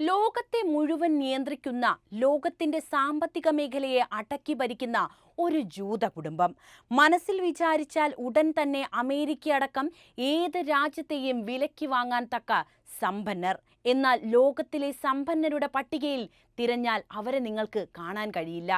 ലോകത്തെ മുഴുവൻ നിയന്ത്രിക്കുന്ന ലോകത്തിന്റെ സാമ്പത്തിക മേഖലയെ അടക്കി ഭരിക്കുന്ന ഒരു ജൂത കുടുംബം. മനസ്സിൽ വിചാരിച്ചാൽ ഉടൻ തന്നെ അമേരിക്ക അടക്കം ഏത് രാജ്യത്തെയും വിലക്കി വാങ്ങാൻ തക്ക സമ്പന്നർ. എന്നാൽ ലോകത്തിലെ സമ്പന്നരുടെ പട്ടികയിൽ തിരഞ്ഞാൽ അവരെ നിങ്ങൾക്ക് കാണാൻ കഴിയില്ല.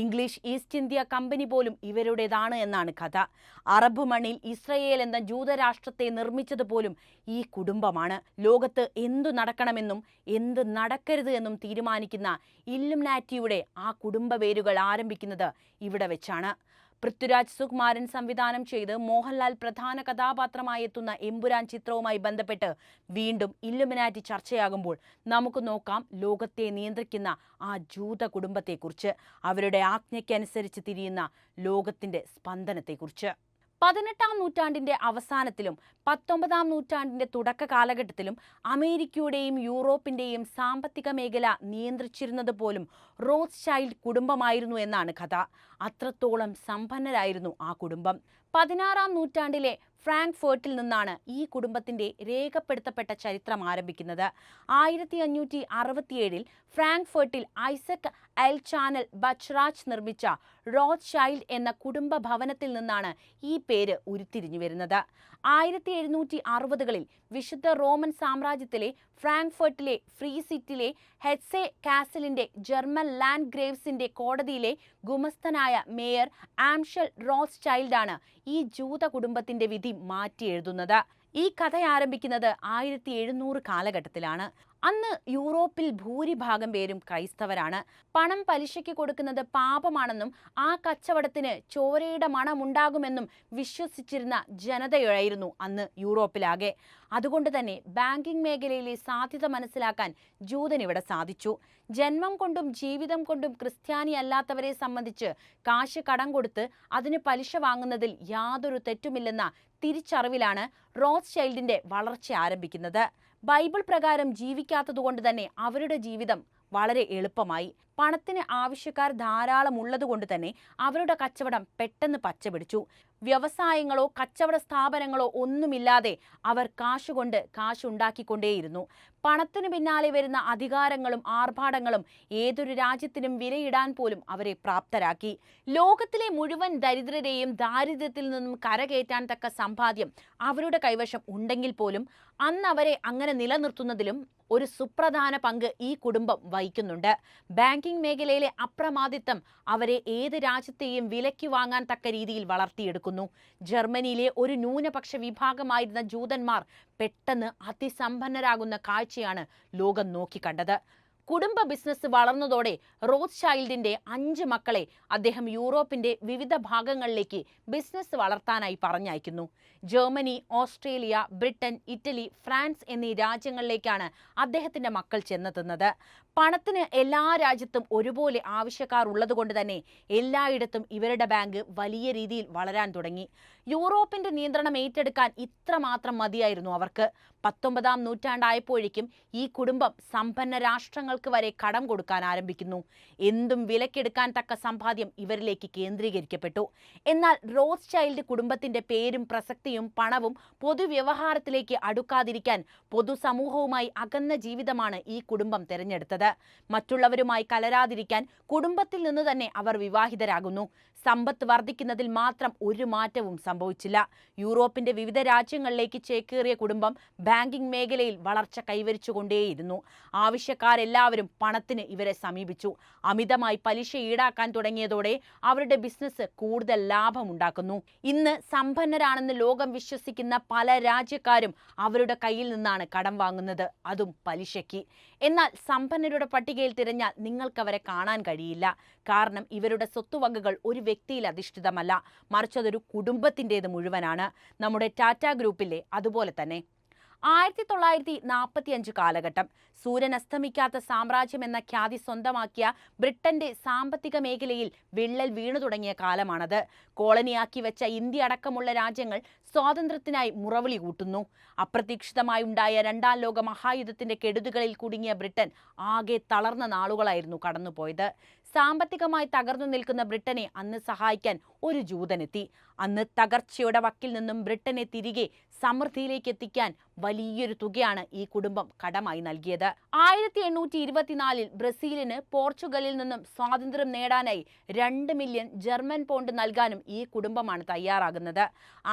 ഇംഗ്ലീഷ് ഈസ്റ്റ് ഇന്ത്യ കമ്പനി പോലും ഇവരുടേതാണ് എന്നാണ് കഥ. അറബ് മണ്ണിൽ ഇസ്രയേൽ എന്ന ജൂതരാഷ്ട്രത്തെ നിർമ്മിച്ചത് പോലും ഈ കുടുംബമാണ്. ലോകത്ത് എന്തു നടക്കണമെന്നും എന്ത് നടക്കരുത് എന്നും തീരുമാനിക്കുന്ന ഇല്ലുമിനാറ്റിയുടെ ആ കുടുംബ ആരംഭിക്കുന്നത് ഇവിടെ വെച്ചാണ്. പൃഥ്വിരാജ് സുകുമാരൻ സംവിധാനം ചെയ്ത് മോഹൻലാൽ പ്രധാന കഥാപാത്രമായി എത്തുന്ന എമ്പുരാൻ ചിത്രവുമായി ബന്ധപ്പെട്ട് വീണ്ടും ഇല്ലുമിനാറ്റി ചർച്ചയാകുമ്പോൾ നമുക്ക് നോക്കാം ലോകത്തെ നിയന്ത്രിക്കുന്ന ആ ജൂത കുടുംബത്തെക്കുറിച്ച് അവരുടെ ആജ്ഞയ്ക്കനുസരിച്ച് തിരിയുന്ന ലോകത്തിന്റെ സ്പന്ദനത്തെക്കുറിച്ച്. പതിനെട്ടാം നൂറ്റാണ്ടിന്റെ അവസാനത്തിലും പത്തൊമ്പതാം നൂറ്റാണ്ടിന്റെ തുടക്ക കാലഘട്ടത്തിലും അമേരിക്കയുടെയും യൂറോപ്പിന്റെയും സാമ്പത്തിക മേഖല നിയന്ത്രിച്ചിരുന്നത് പോലും റോസ് ചൈൽഡ് കുടുംബമായിരുന്നു എന്നാണ് കഥ. അത്രത്തോളം സമ്പന്നരായിരുന്നു ആ കുടുംബം. പതിനാറാം നൂറ്റാണ്ടിലെ ഫ്രാങ്ക്ഫേർട്ടിൽ നിന്നാണ് ഈ കുടുംബത്തിന്റെ രേഖപ്പെടുത്തപ്പെട്ട ചരിത്രം ആരംഭിക്കുന്നത്. ആയിരത്തി അഞ്ഞൂറ്റി അറുപത്തിയേഴിൽ ഫ്രാങ്ക്ഫേർട്ടിൽ ഐസക് അൽ ചാനൽ ബച്ച്റാജ് നിർമ്മിച്ച റോത്ത് ചൈൽഡ് എന്ന കുടുംബ ഭവനത്തിൽ നിന്നാണ് ഈ പേര് ഉരുത്തിരിഞ്ഞു വരുന്നത്. ആയിരത്തി എഴുന്നൂറ്റി അറുപതുകളിൽ വിശുദ്ധ റോമൻ സാമ്രാജ്യത്തിലെ ഫ്രാങ്ക്ഫർട്ടിലെ ഫ്രീ സിറ്റിലെ ഹെഡ്സെ കാസലിന്റെ ജർമ്മൻ ലാൻഡ് ഗ്രേവ്സിന്റെ കോടതിയിലെ ഗുമസ്തനായ മേയർ ആംഷൽ റോസ് ചൈൽഡാണ് ഈ ജൂത കുടുംബത്തിന്റെ വിധി മാറ്റി എഴുതുന്നത്. ഈ കഥ ആരംഭിക്കുന്നത് ആയിരത്തി എഴുന്നൂറ് കാലഘട്ടത്തിലാണ്. അന്ന് യൂറോപ്പിൽ ഭൂരിഭാഗം പേരും ക്രൈസ്തവരാണ്. പണം പലിശയ്ക്ക് കൊടുക്കുന്നത് പാപമാണെന്നും ആ കച്ചവടത്തിന് ചോരയുടെ മണമുണ്ടാകുമെന്നും വിശ്വസിച്ചിരുന്ന ജനതയായിരുന്നു അന്ന് യൂറോപ്പിലാകെ. അതുകൊണ്ട് തന്നെ ബാങ്കിംഗ് മേഖലയിലെ സാധ്യത മനസ്സിലാക്കാൻ ജൂതനിവിടെ സാധിച്ചു. ജന്മം കൊണ്ടും ജീവിതം കൊണ്ടും ക്രിസ്ത്യാനി അല്ലാത്തവരെ സംബന്ധിച്ച് കാശ് കടം കൊടുത്ത് അതിന് പലിശ വാങ്ങുന്നതിൽ യാതൊരു തെറ്റുമില്ലെന്ന തിരിച്ചറിവിലാണ് റോസ് ചൈൽഡിന്റെ വളർച്ച ആരംഭിക്കുന്നത്. ബൈബിൾ പ്രകാരം ജീവിക്കാത്തതുകൊണ്ട് തന്നെ അവരുടെ ജീവിതം വളരെ എളുപ്പമായി. പണത്തിന് ആവശ്യക്കാർ ധാരാളം ഉള്ളതുകൊണ്ട് തന്നെ അവരുടെ കച്ചവടം പെട്ടെന്ന് പച്ചപിടിച്ചു. വ്യവസായങ്ങളോ കച്ചവട സ്ഥാപനങ്ങളോ ഒന്നുമില്ലാതെ അവർ കാശുകൊണ്ട് കാശുണ്ടാക്കിക്കൊണ്ടേയിരുന്നു. പണത്തിനു പിന്നാലെ വരുന്ന അധികാരങ്ങളും ആർഭാടങ്ങളും ഏതൊരു രാജ്യത്തിനും വിലയിടാൻ പോലും അവരെ പ്രാപ്തരാക്കി. ലോകത്തിലെ മുഴുവൻ ദരിദ്രരെയും ദാരിദ്ര്യത്തിൽ നിന്നും കരകയറ്റാൻ തക്ക സമ്പാദ്യം അവരുടെ കൈവശം ഉണ്ടെങ്കിൽ പോലും അന്ന് അവരെ അങ്ങനെ നിലനിർത്തുന്നതിലും ഒരു സുപ്രധാന പങ്ക് ഈ കുടുംബം വഹിക്കുന്നുണ്ട്. ബാങ്കിംഗ് മേഖലയിലെ അപ്രമാദിത്വം അവരെ ഏത് രാജ്യത്തെയും വിലയ്ക്ക് വാങ്ങാൻ തക്ക രീതിയിൽ വളർത്തിയെടുക്കുന്നു. ജർമ്മനിയിലെ ഒരു ന്യൂനപക്ഷ വിഭാഗമായിരുന്ന ജൂതന്മാർ പെട്ടെന്ന് അതിസമ്പന്നരാകുന്ന കാഴ്ചയാണ് ലോകം നോക്കിക്കണ്ടത്. കുടുംബ ബിസിനസ് വളർന്നതോടെ റോത്ത് ചൈൽഡിന്റെ അഞ്ച് മക്കളെ അദ്ദേഹം യൂറോപ്പിന്റെ വിവിധ ഭാഗങ്ങളിലേക്ക് ബിസിനസ് വളർത്താനായി പറഞ്ഞയക്കുന്നു. Germany Australia Britain Italy France എന്നീ രാജ്യങ്ങളിലേക്കാണ് അദ്ദേഹത്തിന്റെ മക്കൾ ചെന്നെത്തുന്നത്. പണത്തിന് എല്ലാ രാജ്യത്തും ഒരുപോലെ ആവശ്യക്കാർ ഉള്ളതുകൊണ്ട് തന്നെ എല്ലായിടത്തും ഇവരുടെ ബാങ്ക് വലിയ രീതിയിൽ വളരാൻ തുടങ്ങി. യൂറോപ്പിന്റെ നിയന്ത്രണം ഏറ്റെടുക്കാൻ ഇത്രമാത്രം മതിയായിരുന്നു അവർക്ക്. പത്തൊമ്പതാം നൂറ്റാണ്ടായപ്പോഴേക്കും ഈ കുടുംബം സമ്പന്ന രാഷ്ട്രങ്ങൾക്ക് വരെ കടം കൊടുക്കാൻ ആരംഭിക്കുന്നു. എന്തും വിലക്കെടുക്കാൻ തക്ക സമ്പാദ്യം ഇവരിലേക്ക് കേന്ദ്രീകരിക്കപ്പെട്ടു. എന്നാൽ റോസ് ചൈൽഡ് കുടുംബത്തിന്റെ പേരും പ്രസക്തിയും പണവും പൊതുവ്യവഹാരത്തിലേക്ക് അടുക്കാതിരിക്കാൻ പൊതുസമൂഹവുമായി അകന്ന ജീവിതമാണ് ഈ കുടുംബം തിരഞ്ഞെടുത്തത്. മറ്റുള്ളവരുമായി കലരാതിരിക്കാൻ കുടുംബത്തിൽ നിന്ന് തന്നെ അവർ വിവാഹിതരാകുന്നു. സമ്പത്ത് വർദ്ധിക്കുന്നതിൽ മാത്രം ഒരു മാറ്റവും സംഭവിച്ചില്ല. യൂറോപ്പിന്റെ വിവിധ രാജ്യങ്ങളിലേക്ക് ചേക്കേറിയ കുടുംബം ബാങ്കിംഗ് മേഖലയിൽ വളർച്ച കൈവരിച്ചുകൊണ്ടേയിരുന്നു. ആവശ്യക്കാരെല്ലാവരും പണത്തിന് ഇവരെ സമീപിച്ചു. അമിതമായി പലിശ ഈടാക്കാൻ തുടങ്ങിയതോടെ അവരുടെ ബിസിനസ് കൂടുതൽ ലാഭമുണ്ടാക്കുന്നു. ഇന്ന് സമ്പന്നരാണെന്ന് ലോകം വിശ്വസിക്കുന്ന പല രാജ്യക്കാരും അവരുടെ കയ്യിൽ നിന്നാണ് കടം വാങ്ങുന്നത്. അതും പലിശയ്ക്ക്. എന്നാൽ സമ്പന്നരുടെ പട്ടികയിൽ തിരഞ്ഞാൽ നിങ്ങൾക്ക് അവരെ കാണാൻ കഴിയില്ല. കാരണം ഇവരുടെ സ്വത്തുവകകൾ ഒരു വ്യക്തിയിൽ അധിഷ്ഠിതമല്ല. മറിച്ച് അതൊരു കുടുംബത്തിന്റേത് മുഴുവനാണ്. നമ്മുടെ ടാറ്റ ഗ്രൂപ്പിലെ അതുപോലെ തന്നെ ആയിരത്തി തൊള്ളായിരത്തി നാൽപ്പത്തി അഞ്ച് കാലഘട്ടം. സൂര്യൻ അസ്തമിക്കാത്ത സാമ്രാജ്യം എന്ന ഖ്യാതി സ്വന്തമാക്കിയ ബ്രിട്ടന്റെ സാമ്പത്തിക മേഖലയിൽ വിള്ളൽ വീണു തുടങ്ങിയ കാലമാണത്. കോളനിയാക്കി വെച്ച ഇന്ത്യ അടക്കമുള്ള രാജ്യങ്ങൾ സ്വാതന്ത്ര്യത്തിനായി മുറവിളി കൂട്ടുന്നു. അപ്രതീക്ഷിതമായി ഉണ്ടായ രണ്ടാം ലോക മഹായുദ്ധത്തിന്റെ കെടുതികളിൽ കുടുങ്ങിയ ബ്രിട്ടൻ ആകെ തളർന്ന നാളുകളായിരുന്നു കടന്നുപോയത്. സാമ്പത്തികമായി തകർന്നു നിൽക്കുന്ന ബ്രിട്ടനെ അന്ന് സഹായിക്കാൻ ഒരു ജൂതനെത്തി അന്ന് തകർച്ചയുടെ വക്കിൽ നിന്നും ബ്രിട്ടനെ തിരികെ സമൃദ്ധിയിലേക്ക് എത്തിക്കാൻ വലിയൊരു തുകയാണ് ഈ കുടുംബം കടമായി നൽകിയത്. ആയിരത്തി എണ്ണൂറ്റി ഇരുപത്തിനാലിൽ ബ്രസീലിന് പോർച്ചുഗലിൽ നിന്നും സ്വാതന്ത്ര്യം നേടാനായി രണ്ട് മില്യൺ ജർമ്മൻ പോണ്ട് നൽകാനും ഈ കുടുംബമാണ് തയ്യാറാകുന്നത്.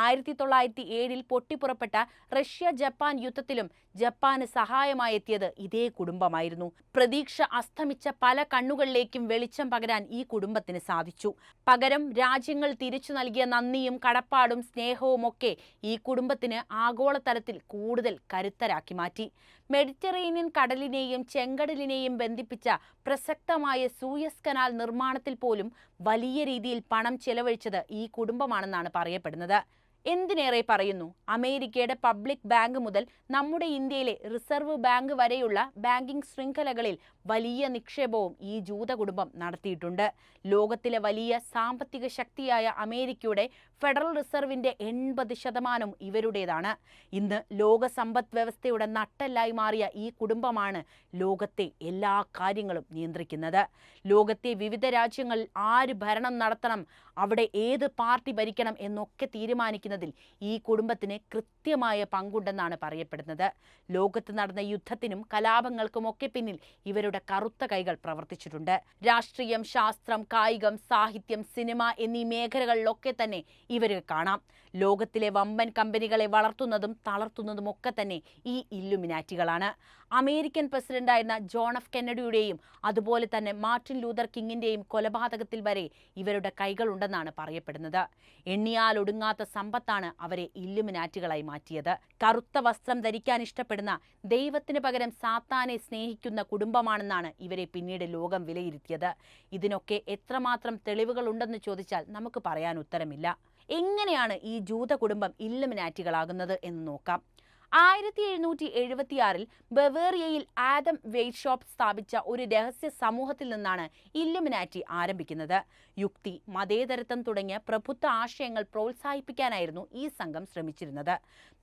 ആയിരത്തി തൊള്ളായിരത്തി ഏഴിൽ പൊട്ടിപ്പുറപ്പെട്ട റഷ്യ ജപ്പാൻ യുദ്ധത്തിലും ജപ്പാന് സഹായമായി എത്തിയത് ഇതേ കുടുംബമായിരുന്നു. പ്രതീക്ഷ അസ്തമിച്ച പല കണ്ണുകളിലേക്കും വെളിച്ചം പകരാൻ ഈ കുടുംബത്തിന് സാധിച്ചു. പകരം രാജ്യങ്ങൾ തിരിച്ചു നൽകിയ നന്ദിയും കടപ്പാടും സ്നേഹവും ഒക്കെ ഈ കുടുംബത്തിന് ആഗോളതലത്തിൽ കൂടുതൽ കരുത്തരാക്കി മാറ്റി. മെഡിറ്ററേനിയൻ കടലിനെയും ചെങ്കടലിനെയും ബന്ധിപ്പിച്ച പ്രസക്തമായ സൂയസ് കനാൽ നിർമ്മാണത്തിൽ പോലും വലിയ രീതിയിൽ പണം ചെലവഴിച്ചത് ഈ കുടുംബമാണെന്നാണ് പറയപ്പെടുന്നത്. എന്തിനേറെ പറയുന്നു? അമേരിക്കയുടെ പബ്ലിക് ബാങ്ക് മുതൽ നമ്മുടെ ഇന്ത്യയിലെ റിസർവ് ബാങ്ക് വരെയുള്ള ബാങ്കിംഗ് ശൃംഖലകളിൽ വലിയ നിക്ഷേപവും ഈ ജൂത കുടുംബം നടത്തിയിട്ടുണ്ട്. ലോകത്തിലെ വലിയ സാമ്പത്തിക ശക്തിയായ അമേരിക്കയുടെ ഫെഡറൽ റിസർവിന്റെ എൺപത് ശതമാനവും ഇവരുടേതാണ്. ഇന്ന് ലോക സമ്പദ് വ്യവസ്ഥയുടെ നട്ടെല്ലായി മാറിയ ഈ കുടുംബമാണ് ലോകത്തെ എല്ലാ കാര്യങ്ങളും നിയന്ത്രിക്കുന്നത്. ലോകത്തെ വിവിധ രാജ്യങ്ങളിൽ ആര് ഭരണം നടത്തണം അവിടെ ഏത് പാർട്ടി ഭരിക്കണം എന്നൊക്കെ തീരുമാനിക്കുന്നതിൽ ഈ കുടുംബത്തിന് കൃത്യമായ പങ്കുണ്ടെന്നാണ് പറയപ്പെടുന്നത്. ലോകത്ത് നടന്ന യുദ്ധത്തിനും കലാപങ്ങൾക്കുമൊക്കെ പിന്നിൽ ഇവരുടെ കറുത്ത കൈകൾ പ്രവർത്തിച്ചിട്ടുണ്ട്. രാഷ്ട്രീയം ശാസ്ത്രം കായികം സാഹിത്യം സിനിമ എന്നീ മേഖലകളിലൊക്കെ തന്നെ ഇവരെ കാണാം. ലോകത്തിലെ വമ്പൻ കമ്പനികളെ വളർത്തുന്നതും തളർത്തുന്നതും ഒക്കെ തന്നെ ഈ ഇല്ലുമിനാറ്റികളാണ്. അമേരിക്കൻ പ്രസിഡന്റായിരുന്ന ജോൺ എഫ് കെന്നഡിയുടെയും അതുപോലെ തന്നെ മാർട്ടിൻ ലൂതർ കിങ്ങിന്റെയും കൊലപാതകത്തിൽ വരെ ഇവരുടെ കൈകളുണ്ടെന്നാണ് പറയപ്പെടുന്നത്. എണ്ണിയാൽ ഒടുങ്ങാത്ത സമ്പത്താണ് അവരെ ഇല്ലുമിനാറ്റുകളായി മാറ്റിയത്. കറുത്ത വസ്ത്രം ധരിക്കാൻ ഇഷ്ടപ്പെടുന്ന ദൈവത്തിന് പകരം സാത്താനെ സ്നേഹിക്കുന്ന കുടുംബമാണെന്നാണ് ഇവരെ പിന്നീട് ലോകം വിലയിരുത്തിയത്. ഇതിനൊക്കെ എത്രമാത്രം തെളിവുകളുണ്ടെന്ന് ചോദിച്ചാൽ നമുക്ക് പറയാൻ ഉത്തരമില്ല. എങ്ങനെയാണ് ഈ ജൂത കുടുംബം ഇല്ലുമിനാറ്റികളാകുന്നത് എന്ന് നോക്കാം. ആയിരത്തി എഴുന്നൂറ്റി എഴുപത്തിയാറിൽ ബവേറിയയിൽ ആദം വെയ്റ്റ്ഷോപ്പ് സ്ഥാപിച്ച ഒരു രഹസ്യ സമൂഹത്തിൽ നിന്നാണ് ഇല്ലുമിനാറ്റി ആരംഭിക്കുന്നത്. യുക്തി മതേതരത്വം തുടങ്ങിയ പ്രബുദ്ധ ആശയങ്ങൾ പ്രോത്സാഹിപ്പിക്കാനായിരുന്നു ഈ സംഘം ശ്രമിച്ചിരുന്നത്.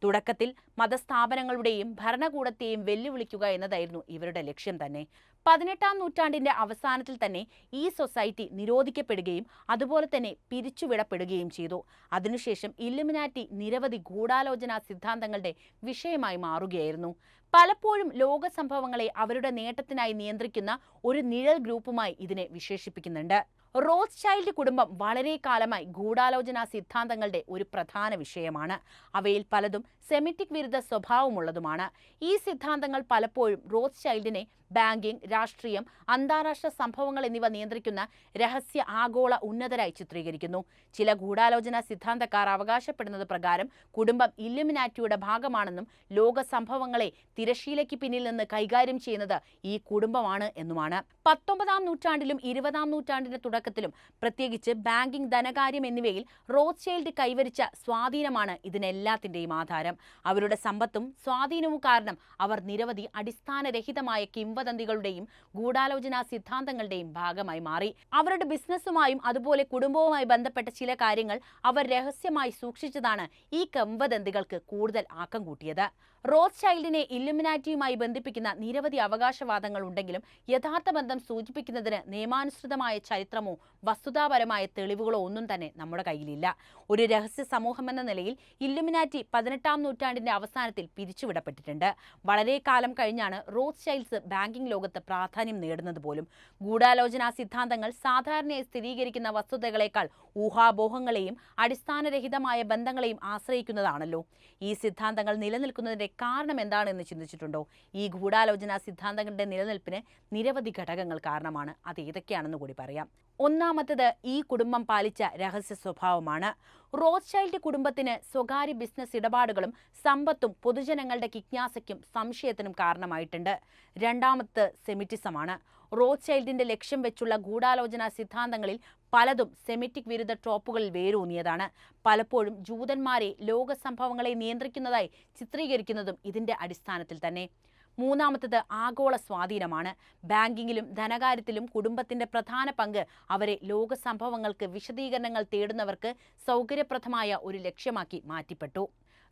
തുടക്കത്തിൽ മതസ്ഥാപനങ്ങളുടെയും ഭരണകൂടത്തെയും വെല്ലുവിളിക്കുക എന്നതായിരുന്നു ഇവരുടെ ലക്ഷ്യം തന്നെ. പതിനെട്ടാം നൂറ്റാണ്ടിന്റെ അവസാനത്തിൽ തന്നെ ഈ സൊസൈറ്റി നിരോധിക്കപ്പെടുകയും അതുപോലെ തന്നെ പിരിച്ചുവിടപ്പെടുകയും ചെയ്തു. അതിനുശേഷം ഇല്ലുമിനാറ്റി നിരവധി ഗൂഢാലോചനാ സിദ്ധാന്തങ്ങളുടെ വിഷയമായി മാറുകയായിരുന്നു. പലപ്പോഴും ലോക സംഭവങ്ങളെ അവരുടെ നേട്ടത്തിനായി നിയന്ത്രിക്കുന്ന ഒരു നിഴൽ ഗ്രൂപ്പുമായി ഇതിനെ വിശേഷിപ്പിക്കുന്നുണ്ട്. റോസ് ചൈൽഡ് കുടുംബം വളരെ കാലമായി ഗൂഢാലോചനാ സിദ്ധാന്തങ്ങളുടെ ഒരു പ്രധാന വിഷയമാണ്. അവയിൽ പലതും സെമിറ്റിക് വിരുദ്ധ സ്വഭാവമുള്ളതുമാണ്. ഈ സിദ്ധാന്തങ്ങൾ പലപ്പോഴും റോസ് ചൈൽഡിനെ ബാങ്കിംഗ് രാഷ്ട്രീയം അന്താരാഷ്ട്ര സംഭവങ്ങൾ എന്നിവ നിയന്ത്രിക്കുന്ന രഹസ്യ ആഗോള ഉന്നതരായി ചിത്രീകരിക്കുന്നു. ചില ഗൂഢാലോചന സിദ്ധാന്തക്കാർ അവകാശപ്പെടുന്നത് പ്രകാരം കുടുംബം ഇല്ലുമിനാറ്റിയുടെ ഭാഗമാണെന്നും ലോക സംഭവങ്ങളെ തിരശീലയ്ക്ക് പിന്നിൽ നിന്ന് കൈകാര്യം ചെയ്യുന്നത് ഈ കുടുംബമാണ് എന്നുമാണ്. പത്തൊമ്പതാം നൂറ്റാണ്ടിലും ഇരുപതാം നൂറ്റാണ്ടിന്റെ തുടക്കത്തിലും പ്രത്യേകിച്ച് ബാങ്കിംഗ് ധനകാര്യം എന്നിവയിൽ റോസ്ചൈൽഡ് കൈവരിച്ച സ്വാധീനമാണ് ഇതിനെല്ലാത്തിന്റെയും ആധാരം. അവരുടെ സമ്പത്തും സ്വാധീനവും കാരണം അവർ നിരവധി അടിസ്ഥാനരഹിതമായ കിംവദന്തികളുടെയും ഗൂഢാലോചനാ സിദ്ധാന്തങ്ങളുടെയും ഭാഗമായി മാറി. അവരുടെ ബിസിനസ്സുമായും അതുപോലെ കുടുംബവുമായി ബന്ധപ്പെട്ട ചില കാര്യങ്ങൾ അവർ രഹസ്യമായി സൂക്ഷിച്ചതാണ് ഈ കിംവദന്തികൾക്ക് കൂടുതൽ ആക്കം കൂട്ടിയത്. റോസ് ചൈൽഡിനെ ഇല്ലുമിനാറ്റിയുമായി ബന്ധിപ്പിക്കുന്ന നിരവധി അവകാശവാദങ്ങൾ ഉണ്ടെങ്കിലും യഥാർത്ഥ ബന്ധം സൂചിപ്പിക്കുന്നതിന് നിയമാനുസൃതമായ ചരിത്രമോ വസ്തുതാപരമായ തെളിവുകളോ ഒന്നും തന്നെ നമ്മുടെ കയ്യിലില്ല. ഒരു രഹസ്യ സമൂഹമെന്ന നിലയിൽ ഇല്ലുമിനാറ്റി പതിനെട്ടാം നൂറ്റാണ്ടിന്റെ അവസാനത്തിൽ പിരിച്ചുവിടപ്പെട്ടിട്ടുണ്ട്. വളരെ കാലം കഴിഞ്ഞാണ് റോസ് ചൈൽഡ്സ് ബാങ്കിംഗ് ലോകത്ത് പ്രാധാന്യം നേടുന്നത് പോലും. ഗൂഢാലോചനാ സിദ്ധാന്തങ്ങൾ സാധാരണയായി സ്ഥിരീകരിക്കുന്ന വസ്തുതകളെക്കാൾ ഊഹാബോഹങ്ങളെയും അടിസ്ഥാനരഹിതമായ ബന്ധങ്ങളെയും ആശ്രയിക്കുന്നതാണല്ലോ. ഈ സിദ്ധാന്തങ്ങൾ നിലനിൽക്കുന്നതിന്റെ കാരണം എന്താണെന്ന് ചിന്തിച്ചിട്ടുണ്ടോ? ഈ ഗൂഢാലോചനാ സിദ്ധാന്തങ്ങളുടെ നിലനിൽപ്പിന് നിരവധി ഘടകങ്ങൾ കാരണമാണ്. അത് ഏതൊക്കെയാണെന്ന് കൂടി പറയാം. ഒന്നാമത്തത് ഈ കുടുംബം പാലിച്ച രഹസ്യ സ്വഭാവമാണ്. റോസ് ചൈൽഡ് കുടുംബത്തിന് സ്വകാര്യ ബിസിനസ് ഇടപാടുകളും സമ്പത്തും പൊതുജനങ്ങളുടെ കിജ്ഞാസയ്ക്കും സംശയത്തിനും കാരണമായിട്ടുണ്ട്. രണ്ടാമത്തെ സെമിറ്റിസമാണ്. റോസ് ചൈൽഡിന്റെ ലക്ഷ്യം വെച്ചുള്ള ഗൂഢാലോചനാ സിദ്ധാന്തങ്ങളിൽ പലതും സെമിറ്റിക് വിരുദ്ധ ട്രോപ്പുകളിൽ വേരൂന്നിയതാണ്. പലപ്പോഴും ജൂതന്മാരെ ലോക സംഭവങ്ങളെ നിയന്ത്രിക്കുന്നതായി ചിത്രീകരിക്കുന്നതും ഇതിന്റെ അടിസ്ഥാനത്തിൽ തന്നെ. മൂന്നാമത്തത് ആഗോള സ്വാധീനമാണ്. ബാങ്കിങ്ങിലും ധനകാര്യത്തിലും കുടുംബത്തിന്റെ പ്രധാന പങ്ക് അവരെ ലോക സംഭവങ്ങൾക്ക് വിശദീകരണങ്ങൾ തേടുന്നവർക്ക് സൗകര്യപ്രദമായ ഒരു ലക്ഷ്യമാക്കി മാറ്റിപ്പെട്ടു.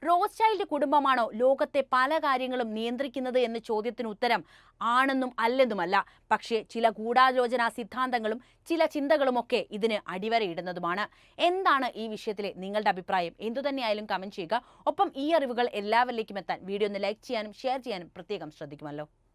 റോസ്ചൈൽഡ് കുടുംബമാണോ ലോകത്തെ പല കാര്യങ്ങളും നിയന്ത്രിക്കുന്നത് എന്ന ചോദ്യത്തിന് ഉത്തരം ആണെന്നും അല്ലെന്നുമല്ല. പക്ഷേ ചില ഗൂഢാലോചനാ സിദ്ധാന്തങ്ങളും ചില ചിന്തകളുമൊക്കെ ഇതിന് അടിവരയിടുന്നതുമാണ്. എന്താണ് ഈ വിഷയത്തിലെ നിങ്ങളുടെ അഭിപ്രായം? എന്തുതന്നെയായാലും കമന്റ് ചെയ്യുക. ഒപ്പം ഈ അറിവുകൾ എല്ലാവരിലേക്കും എത്താൻ വീഡിയോ ഒന്ന് ലൈക്ക് ചെയ്യാനും ഷെയർ ചെയ്യാനും പ്രത്യേകം ശ്രദ്ധിക്കുമല്ലോ.